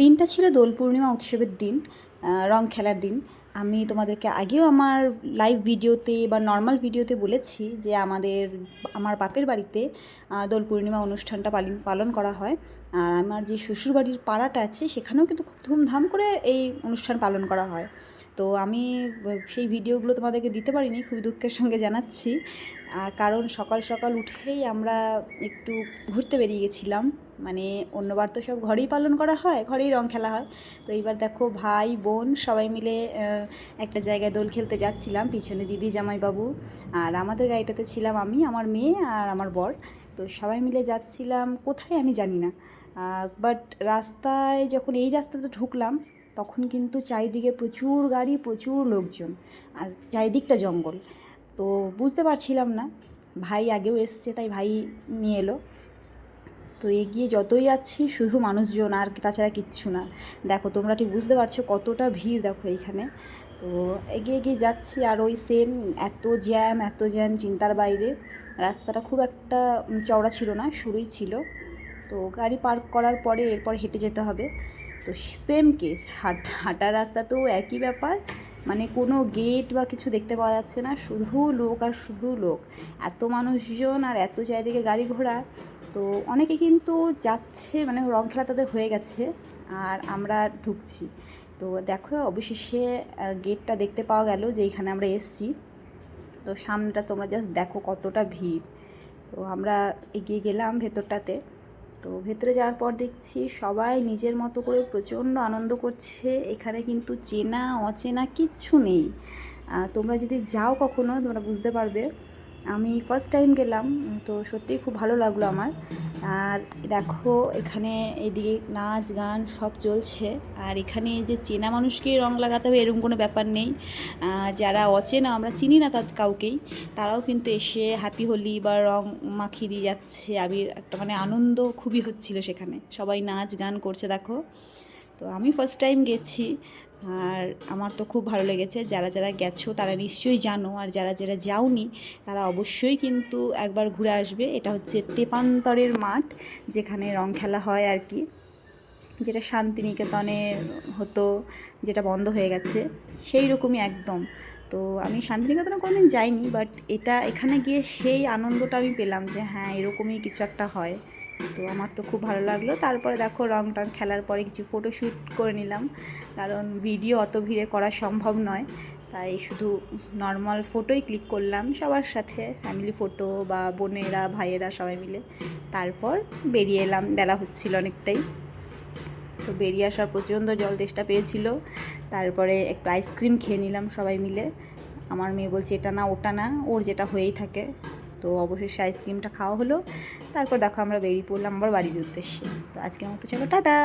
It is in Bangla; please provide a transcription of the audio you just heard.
দিনটা ছিল দোল পূর্ণিমা উৎসবের দিন রং খেলার দিন। আমি তোমাদেরকে আগেও আমার লাইভ ভিডিওতে বা নর্মাল ভিডিওতে বলেছি যে আমাদের, আমার বাপের বাড়িতে দোল পূর্ণিমা অনুষ্ঠানটা পালন পালন করা হয়। আর আমার যে শ্বশুরবাড়ির পাড়াটা আছে, সেখানেও কিন্তু খুব ধুমধাম করে এই অনুষ্ঠান পালন করা হয়। তো আমি, সেই ভিডিওগুলো তোমাদেরকে দিতে পারিনি খুবই দুঃখের সঙ্গে জানাচ্ছি। কারণ সকাল সকাল উঠেই আমরা একটু ঘুরতে বেরিয়ে গেছিলাম। মানে অন্যবার তো সব ঘরেই পালন করা হয়, ঘরেই রং খেলা হয়। তো এইবার দেখো ভাই, বোন সবাই মিলে একটা জায়গায় দোল খেলতে যাচ্ছিলাম, পিছনে দিদি, জামাইবাবু আর আমাদের গাড়িটাতে ছিলাম আমি, আমার মেয়ে আর আমার বর। তো সবাই মিলে যাচ্ছিলাম, কোথায় আমি জানি না। বাট রাস্তায় যখন এই রাস্তাতে ঢুকলাম, তখন কিন্তু চারিদিকে প্রচুর গাড়ি, প্রচুর লোকজন আর চারিদিকটা জঙ্গল। তো বুঝতে পারছিলাম না, ভাই আগেও এসছে, তাই ভাই নিয়ে এলো। তো এগিয়ে যতই যাচ্ছি, শুধু মানুষজন আর তাছাড়া কিচ্ছু না। দেখো, তোমরা ঠিক বুঝতে পারছ কতটা ভিড় দেখো এইখানে তো এগিয়ে এগিয়ে যাচ্ছি আর ওই সেম এত জ্যাম এত জ্যাম চিন্তার বাইরে। রাস্তাটা খুব একটা চওড়া ছিল না শুরুই ছিল। তো গাড়ি পার্ক করার পরে এরপর হেঁটে যেতে হবে। তো সেম কেস হাট, হাঁটার রাস্তাতেও একই ব্যাপার। মানে কোনো গেট বা কিছু দেখতে পাওয়া যাচ্ছে না, শুধু লোক আর শুধু লোক। এত মানুষজন আর এত চারিদিকে গাড়ি ঘোড়া। তো অনেকে কিন্তু যাচ্ছে মানে রং খেলা তাদের হয়ে গেছে আর আমরা ঢুকছি। তো দেখো অবশেষে গেটটা দেখতে পাওয়া গেল যে এখানে আমরা এসছি। তো সামনেটা তোমরা জাস্ট দেখো কতটা ভিড়। তো আমরা এগিয়ে গেলাম ভেতরটাতে। তো ভেতরে যাওয়ার পর দেখছি সবাই নিজের মতো করে প্রচণ্ড আনন্দ করছে। এখানে কিন্তু চেনা, অচেনা কিচ্ছু নেই। তোমরা যদি যাও কখনো, তোমরা বুঝতে পারবে। আমি ফার্স্ট টাইম গেলাম, তো সত্যিই খুব ভালো লাগল আমার। আর দেখো, এখানে এদিকে নাচ, গান সব চলছে। আর এখানে যে চেনা মানুষকে রং লাগাতে হবে, এরকম কোনো ব্যাপার নেই। যারা অচেনা, আমরা চিনি না তাদের কাউকেই। তারাও কিন্তু এসে হ্যাপি হোলি বা রং মাখিয়ে দিয়ে যাচ্ছে। আবির একটা মানে আনন্দ খুবই হচ্ছিল সেখানে। সবাই নাচ, গান করছে, দেখো। তো আমি ফার্স্ট টাইম গেছি, আর আমার তো খুব ভালো লেগেছে। যারা যারা গেছো তারা নিশ্চয়ই জানো, আর যারা যারা যাওনি তারা অবশ্যই কিন্তু একবার ঘুরে আসবে। এটা হচ্ছে তেপান্তরের মাঠ, যেখানে রং খেলা হয় আর কি। যেটা শান্তিনিকেতনে হতো, যেটা বন্ধ হয়ে গেছে সেই রকমই একদম। তো আমি শান্তিনিকেতনে কোনোদিন যাইনি বাট এটা এখানে গিয়ে সেই আনন্দটা আমি পেলাম যে হ্যাঁ এরকমই কিছু একটা হয়। তো আমার তো খুব ভালো লাগল। তারপরে দেখো রং টং খেলার পরে কিছু ফটোশ্যুট করে নিলাম। কারণ ভিডিও অত ভিড়ে করা সম্ভব নয়। তাই শুধু নর্মাল ফটোই ক্লিক করলাম সবার সাথে। ফ্যামিলি ফটো বা বোনেরা, ভাইয়েরা সবাই মিলে। তারপর বেরিয়ে এলাম। বেলা হচ্ছিল অনেকটাই। তো বেরিয়ে আসার প্রচণ্ড জল তেষ্টা পেয়েছিল। তারপরে একটু আইসক্রিম খেয়ে নিলাম সবাই মিলে। আমার মেয়ে বলছে, এটা না, ওটা না। ওর যেটা হয়েই থাকে। তো অবশেষে আইসক্রিমটা খাওয়া হলো। তারপর দেখো আমরা বেরিয়ে পড়লাম আবার বাড়ির উদ্দেশ্যে। তো আজকের মতো চলো, টাটা!